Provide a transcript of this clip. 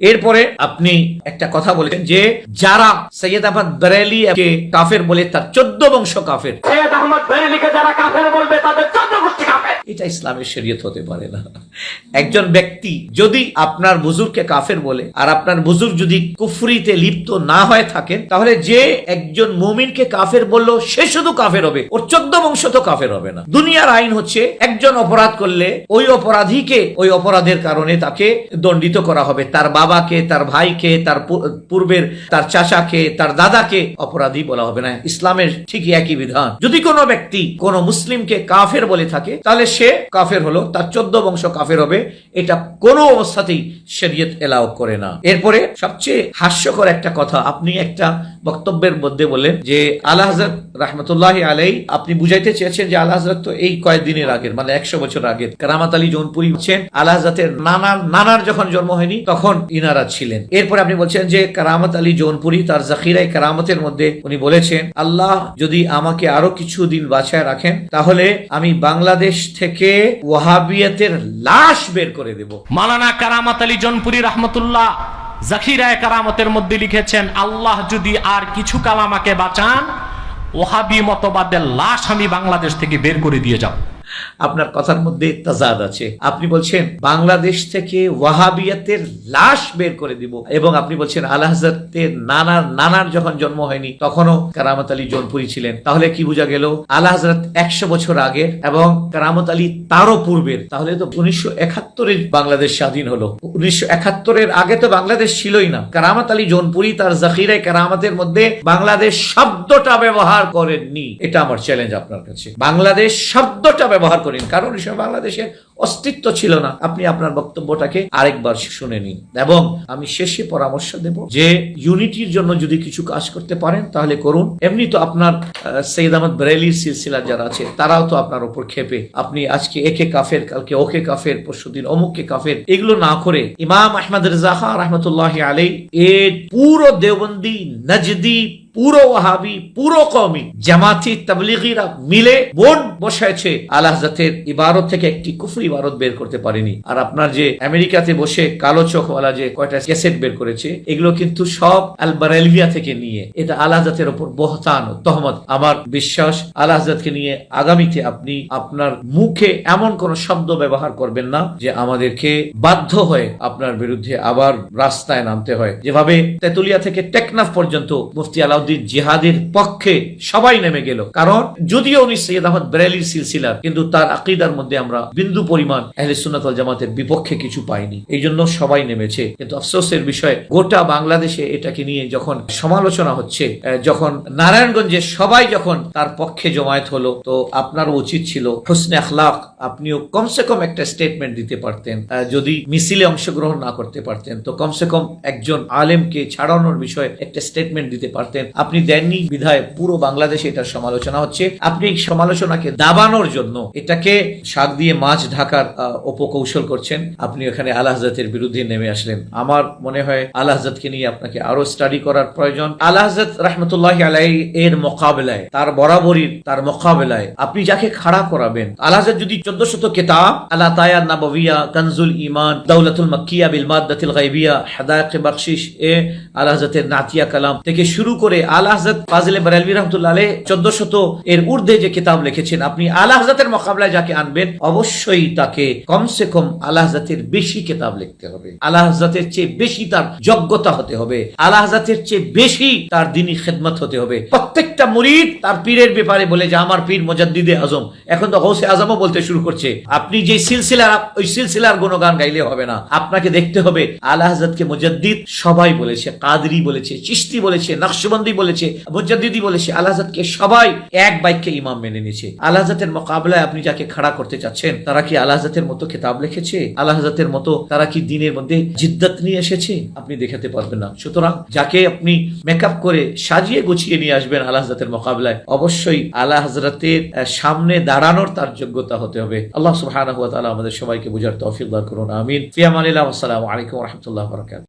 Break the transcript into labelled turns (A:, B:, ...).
A: এরপরে আপনি একটা কথা বলেছেন যে যারা সৈয়দ আহমদ বেরেলি কাফের বলে তার চোদ্দ বংশ কাফের।
B: সৈয়দ আহমদ বরেলিকে যারা কাফের বলবে, তাদের
A: এটা ইসলামের শরীয়ত হতে পারে না। একজন ব্যক্তি যদি আপনার বুজুর্গকে কাফের বলে, আর আপনার বুজুর্গ যদি কুফরিতে লিপ্ত না হয়ে থাকেন, তাহলে যে একজন মুমিনকে কাফের বলল, সে শুধু কাফের হবে। ওর চোদ্দ বংশ তো কাফের হবে না। দুনিয়ার আইন হচ্ছে, একজন অপরাধ করলে ওই অপরাধীকে ওই অপরাধের কারণে তাকে দণ্ডিত করা হবে। তার বাবাকে, তার ভাইকে, তার পূর্বের, তার চাচাকে, তার দাদাকে অপরাধী বলা হবে না। ইসলামের ঠিকই একই বিধান। যদি কোনো ব্যক্তি কোনো মুসলিমকে কাফের বলে থাকে, তাহলে সে কাফের হলো, তার চোদ্দ বংশ কাফের হবে, এটা কোনো অবস্থাতেই শরীয়ত এলাও করে না। এরপরে সবচেয়ে হাস্যকর একটা কথা, আপনি একটা বক্তব্যের মধ্যে বললেন যে আল্লাহ হজরত রহমতুল্লাহ আলাই আপনি বুঝাইতে চেয়েছেন যে আল্লাহ হজরত তো এই কয়েকদিনের আগের মানে একশো বছর আগের। কারামাত আলী জৌনপুরি হচ্ছেন আল্লাহ হজরতের নানার নানার যখন জন্ম হয়নি, তখন ইনারা ছিলেন। এরপরে আপনি বলছেন যে কারামত আলী জৌনপুরি, তার জাকিরাই কারামতের মধ্যে উনি বলেছেন, আল্লাহ যদি আমাকে আরও কিছু দিন বাঁচায় রাখেন, তাহলে আমি বাংলাদেশ থেকে ওয়াহাবিয়াতের লাশ বের করে দেব।
C: মালানা কারামাত আলী জনপুরি রহমতুল্লাহ জাকিরায় কারামতের মধ্যে লিখেছেন, আল্লাহ যদি আর কিছু কাল আমাকে বাঁচান, ওহাবি মতবাদের লাশ আমি বাংলাদেশ থেকে বের করে দিয়ে যাব।
A: আপনার কথার মধ্যে তাজাদ আছে। আপনি বলছেন, বাংলাদেশ থেকে ওয়াহাবিয়াতের লাশ বের করে দিব এবং আপনি বলছেন আল্লাহ হাজরতের নানার নানার যখন জন্ম হয়নি, তখনও কারামত আলী জৌনপুরি ছিলেন। তাহলে কি বোঝা গেল আল্লাহ একশো বছর আগের এবং কারামত আলী তারও পূর্বের। তাহলে তো উনিশশো একাত্তরের বাংলাদেশ স্বাধীন হলো। উনিশশো একাত্তরের আগে তো বাংলাদেশ ছিলই না। কারামত আলী জৌনপুরি তার জাকিরায় কারামতের মধ্যে বাংলাদেশ শব্দটা ব্যবহার করেননি। এটা আমার চ্যালেঞ্জ আপনার কাছে। বাংলাদেশ শব্দটা ব্যবহার করেন। কারণ সময় বাংলাদেশের অস্তিত্ব ছিল না। আপনি আপনার বক্তব্যটাকে আরেকবার শুনে নিন। এবং আমি শেষে পরামর্শ দেব যে ইউনিটির জন্য যদি কিছু কাজ করতে পারেন, তাহলে করুন। এমনি তো আপনার সৈয়দ আহমদ বেরেলির সিলসিলা যারা আছে, তারাও তো আপনার উপর খেপে আপনি আজকে একে কাফের, কালকে ওকে কাফের পরশুদিন অমুককে কাফের, এগুলো না করে ইমাম আহমদ রেজা রহমতুল্লাহ আলাই এর পুরো দেওবন্দি, নজদি পুরো ওয়াহাবি, পুরো কমি জামাতি তাবলিগিরা মিলে বোর্ড বসাইছে। আল্লাহ জাতের ইবারত থেকে একটি কুফরি ইবারত বের করতে পারেনি। আর আপনার যে আমেরিকাতে বসে কালো চোখওয়ালা যে কয়টা ক্যাসেট বের করেছে, এগুলো কিন্তু সব আল বারেলভিয়া থেকে নিয়ে, এটা আল্লাহ জাতের উপর বহতান তহমত। আমার বিশ্বাস, আল্লাহ জাতকে নিয়ে আগামীতে আপনি আপনার মুখে এমন কোন শব্দ ব্যবহার করবেন না যে আমাদেরকে বাধ্য হয়ে আপনার বিরুদ্ধে আবার রাস্তায় নামতে হয়। যেভাবে তেতুলিয়া থেকে টেকনাফ পর্যন্ত মুফতি আলাউদ্দিন জিহাদের পক্ষে সবাই নেমে গেল। কারণ যদিও উনি সৈয়দ আহমদ বেরেলির সিলসিলার, কিন্তু তার আকিদার মধ্যে আমরা বিন্দু পরিমাণ আহলে সুন্নাত ওয়াল জামাতের বিপক্ষে কিছু পাইনি। এই জন্য সবাই নেমেছে। কিন্তু আফসোসের বিষয়, গোটা বাংলাদেশে এটাকে নিয়ে যখন সমালোচনা হচ্ছে যখন নারায়ণগঞ্জে সবাই যখন তার পক্ষে জমায়েত হলো, তো আপনার উচিত ছিল হোসনে আখলাক, আপনিও কমসে কম একটা স্টেটমেন্ট দিতে পারতেন। যদি মিছিলে অংশগ্রহণ না করতে পারতেন, তো কমসে কম একজন আলেমকে ছাড়ানোর বিষয়ে একটা স্টেটমেন্ট দিতে পারতেন। আপনি দেননি বিধায় পুরো বাংলাদেশে এটার সমালোচনা হচ্ছে। আপনি এই সমালোচনাকে দাবানোর জন্য এটাকে শাক দিয়ে মাছ ঢাকার আহ, অপকৌশল করছেন। আপনি এখানে আল্লাহ হাজাতের বিরুদ্ধে নেমে আসলেন। আমার মনে হয় আল্লাহ হাজাতকে নিয়ে আপনাকে আরও স্টাডি করার প্রয়োজন। আল্লাহ হাজাত রহমতুল্লাহ আলাই এর মোকাবেলায় তার বরাবরই তার মোকাবেলায় আপনি যাকে খাড়া করাবেন। আল্লাহ হাজাত যদি চোদ্দ শত কেতাব আল্লাহ তায়া নাববিয়া কনজুল ইমান দৌলতুল মক্কিয়া বিল মাদ্দাতিল গাইবিয়া হেদায়ত বখশিস এ আল্লাহ হাজাতের নাতিয়া কালাম থেকে শুরু করে ফাজিলে রহমতুল্লাহ চোদ্দ শত এর যে কিতাব লিখেছেন, আপনি মোকাবেলায় যাকে আনবেন, অবশ্যই তাকে কমসে কম বেশি কিতাব লিখতে হবে। চেয়ে বেশি তার যোগ্যতা হতে হবে। চেয়ে বেশি তার দিনী খেদমত হতে হবে। প্রত্যেকটা মুরিদ তার পীরের ব্যাপারে বলে যে, আমার পীর মজাদ্দিদে আজম। এখন তো গৌসে আজমও বলতে শুরু করছে, আপনি যে সিলসিলার ওই সিলসিলার গুণগান গাইলে হবে না। আপনাকে দেখতে হবে হাজাতকে মুজাদ্দিদ সবাই বলেছে। কাদরি বলেছে চিস্তি বলেছে, নকশবন্দি বলেছে, মুজাদ্দিদি বলেছে আল্লাহ হাজাতকে সবাই এক বাক্যে ইমাম মেনে নিয়েছে। আল্লাহ হাজাতের মোকাবেলায় আপনি যাকে খাড়া করতে চাচ্ছেন, তারা কি আল্লাহ মতো কিতাব লিখেছে? আল্লাহ মতো তারা কি দিনের মধ্যে জিদ্দাত নিয়ে এসেছে? আপনি দেখাতে পারবেন না। সুতরাং যাকে আপনি মেকআপ করে সাজিয়ে গুছিয়ে নিয়ে আসবেন আল্লাহ হাজরাতের মোকাবিলায়, অবশ্যই আল্লাহ হাজরাতের সামনে দাঁড়ানোর তার যোগ্যতা হতে হবে। আল্লাহ সুবহানাহু ওয়া তাআলা আমাদের সবাইকে বুঝার তৌফিক দান করুন। আমিন। ফিয়ামানিল্লাহ। আসসালামু আলাইকুম ওয়া রাহমাতুল্লাহি ওয়া বারাকাতুহু।